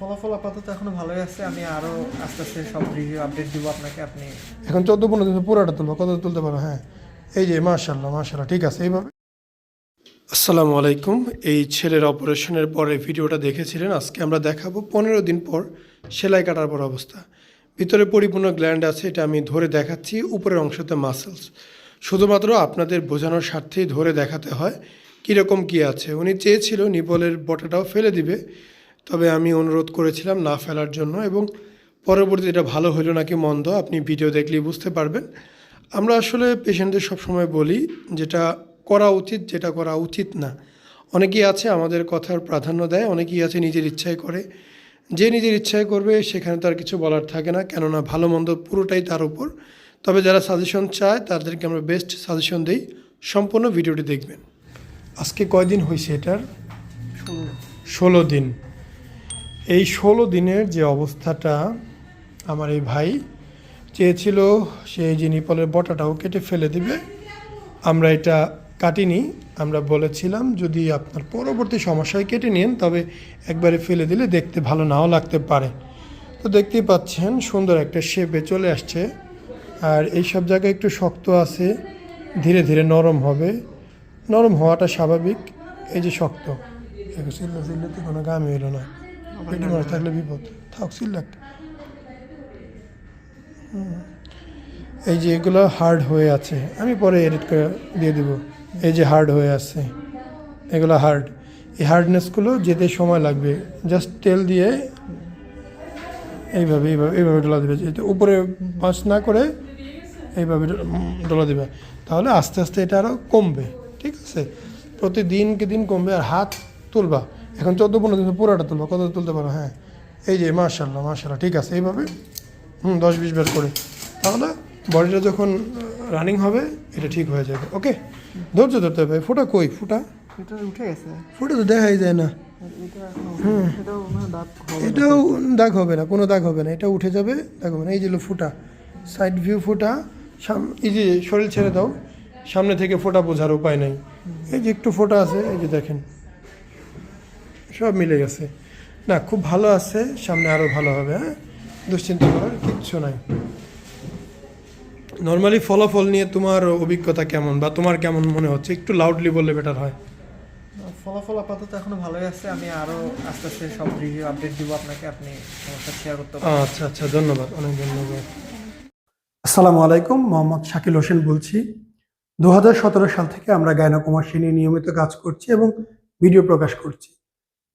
ফলাফল আপাতত এখনও ভালোই আছে। আমি আরও আস্তে আস্তে সব রিভিউ আপডেট দিব আপনাকে আপনি এখন চোদ্দ পনেরো দিন পুরোটা তুলবো কত তুলতে পারো হ্যাঁ। এই যে মাশাল্লাহ মাশাল্লাহ ঠিক আছে এইভাবে। আসসালামু আলাইকুম। এই ছেলের অপারেশনের পরে ভিডিওটা দেখেছিলেন আজকে আমরা দেখাবো পনেরো দিন পর সেলাই কাটার পর অবস্থা। ভিতরে পরিপূর্ণ গ্ল্যান্ড আছে এটা আমি ধরে দেখাচ্ছি উপরের অংশতে মাসেলস শুধুমাত্র আপনাদের বোঝানোর স্বার্থেই ধরে দেখাতে হয় কীরকম কী আছে। উনি চেয়েছিল নিপলের বটাটাও ফেলে দিবে তবে আমি অনুরোধ করেছিলাম না ফেলার জন্য এবং পরবর্তীতে এটা ভালো হলো নাকি মন্দ আপনি ভিডিও দেখলেই বুঝতে পারবেন। আমরা আসলে পেশেন্টদের সবসময় বলি যেটা করা উচিত যেটা করা উচিত না। অনেকেই আছে আমাদের কথার প্রাধান্য দেয় অনেকেই আছে নিজের ইচ্ছায় করে। যে নিজের ইচ্ছায় করবে সেখানে তার কিছু বলার থাকে না কেননা ভালো মন্দ পুরোটাই তার উপর। তবে যারা সাজেশন চায় তাদেরকে আমরা বেস্ট সাজেশন দিই। সম্পূর্ণ ভিডিওটি দেখবেন। আজকে কয়দিন হয়েছে এটার? ষোলো দিন। এই ষোলো দিনের যে অবস্থাটা আমার এই ভাই চেয়েছিল, সে যে নিপলের বটাটাও কেটে ফেলে দিবে। আমরা এটা কাটিনি। আমরা বলেছিলাম, যদি আপনার পরবর্তী সমস্যায় কেটে নিন, তবে একবারে ফেলে দিলে দেখতে ভালো নাও লাগতে পারে। তো দেখতেই পাচ্ছেন, সুন্দর একটা শেপে চলে আসছে। আর এই সব জায়গায় একটু শক্ত আছে, ধীরে ধীরে নরম হবে। নরম হওয়াটা স্বাভাবিক, এই যে শক্ত। কোনো গামে এলো না। থাকলে বিপদ। থাক এই যে এগুলো হার্ড হয়ে আছে আমি পরে এডিট করে দিয়ে দিব। এই যে হার্ড হয়ে আছে এগুলো হার্ড এই হার্ডনেসগুলো যেতে সময় লাগবে। জাস্ট তেল দিয়ে এইভাবে এইভাবে এইভাবে ডলা দেবে। যেহেতু উপরে পাঁচ না করে এইভাবে ডলা দেবে। তাহলে আস্তে আস্তে এটা আরও কমবে। ঠিক আছে? প্রতিদিনকে দিন কমবে। আর হাত তুলবা। এখন চোদ্দ পনেরো দিন পুরোটা তুলবা। কত তুলতে পারো? হ্যাঁ। এই যে মার্শাল্লাহ মার্শাল্লাহ ঠিক আছে। এইভাবে হুম দশ বিশ বার করে। তাহলে বডিটা যখন রানিং হবে এটা ঠিক হয়ে যাবে। ওকে ধৈর্য ধরতে হবে। ফোটা কই? ফোটা? উঠে গেছে। ফুটা তো দেখাই যায় না। এখনও এটাও দাগ হবে না কোনো দাগ হবে না। এটা উঠে যাবে দাগ হবে না। এই যে ফুটা। সাইড ভিউ ফোটা। সাম এই যে শরীর ছেড়ে দাও। সামনে থেকে ফোটা বোঝার উপায় নেই। এই যে একটু ফোটা আছে এই যে দেখেন। সব মিলে গেছে। না খুব ভালো আছে সামনে আরও ভালো হবে হ্যাঁ? দুশ্চিন্তা করার কিচ্ছু নাই। নর্মালি ফলাফল নিয়ে তোমার অভিজ্ঞতা কেমন বা তোমার কেমন মনে হচ্ছে? একটু লাউডলি বললে বেটার হয়। ফলাফল আপাতত এখনও ভালোই আছে। আমি আরও আস্তে আস্তে সব রিভিউ আপডেট দিব আপনাকে। আপনি সমস্যা শেয়ার করতে পারেন। আচ্ছা আচ্ছা ধন্যবাদ। অনেক ধন্যবাদ। আসসালামু আলাইকুম মোহাম্মদ শাকিল হোসেন বলছি। দু হাজার সতেরো সাল থেকে আমরা গায়নাকুমাসী নিয়ে নিয়মিত কাজ করছি এবং ভিডিও প্রকাশ করছি।